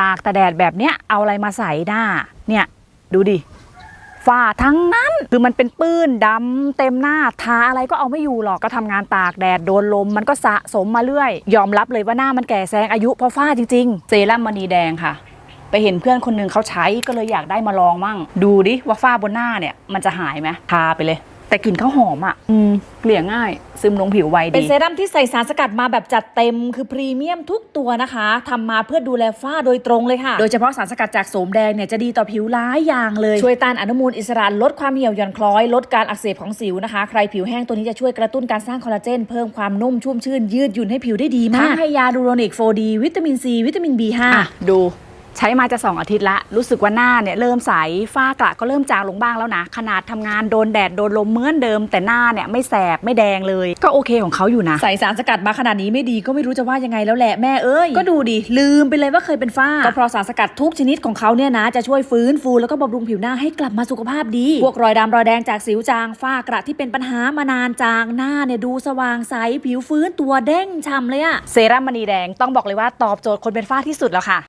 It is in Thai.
ตากแต่แดดแบบเนี้ยเอาอะไรมาใส่หน้า เนี่ยดูดิฝ้าทั้งนั้นคือมันเป็นปื้นดำเต็มหน้าทาอะไรก็เอาไม่อยู่หรอกก็ทำงานตากแดดโดนลม มันก็สะสมมาเรื่อย ยอมรับเลยว่าหน้ามันแก่แซงอายุเพราะฝ้าจริงๆ เซรั่มมณีแดงค่ะ ไปเห็นเพื่อนคนหนึ่งเขาใช้ก็เลยอยากได้มาลองมั่ง ดูดิว่าฝ้าบนหน้าเนี่ยมันจะหายไหมทาไปเลย แต่กลิ่นข้าวหอมอะอืมเกลี่ยง่าย ซึมลงผิวไวดี เป็นเซรั่มที่ใส่สารสกัดมาแบบจัดเต็ม คือพรีเมียมทุกตัวนะคะทำมาเพื่อดูแลฝ้าโดยตรงเลยค่ะ โดยเฉพาะสารสกัดจากโสมแดงเนี่ยจะดีต่อผิวหลายอย่างเลย ช่วยต้านอนุมูลอิสระลดความเหี่ยวหย่อนคล้อย ลดการอักเสบของสิวนะคะ ใครผิวแห้งตัวนี้จะช่วยกระตุ้นการสร้างคอลลาเจน เพิ่มความนุ่มชุ่มชื่นยืดหยุ่นให้ผิวได้ดีมาทั้งกให้ยาดูโรนิก 4D วิตามินซีวิตามิน B5 อะดู ใช้มาจะ2อาทิตย์ละ รู้สึกว่าหน้าเนี่ยเริ่มใส ฝ้ากระก็เริ่มจางลงบ้างแล้วนะ ขนาดทำงานโดนแดดโดนลมเหมือนเดิม แต่หน้าเนี่ยไม่แสบไม่แดงเลย ก็โอเคของเขาอยู่นะ ใส่สารสกัดมาขนาดนี้ไม่ดีก็ไม่รู้จะว่ายังไงแล้วแหละแม่เอ้ย ก็ดูดิ ลืมไปเลยว่าเคยเป็นฝ้า ก็เพราะสารสกัดทุกชนิดของเขาเนี่ยนะ จะช่วยฟื้นฟูแล้วก็บำรุงผิวหน้าให้กลับมาสุขภาพดี พวกรอยดำรอยแดงจากสิวจาง ฝ้ากระที่เป็นปัญหามานานจาง หน้าเนี่ยดูสว่างใส ผิวฟื้นตัวเด้งฉ่ำเลยอะเซรั่มมณีแดงต้องบอกเลยว่าตอบโจทย์คนเป็นฝ้าที่สุดแล้วค่ะ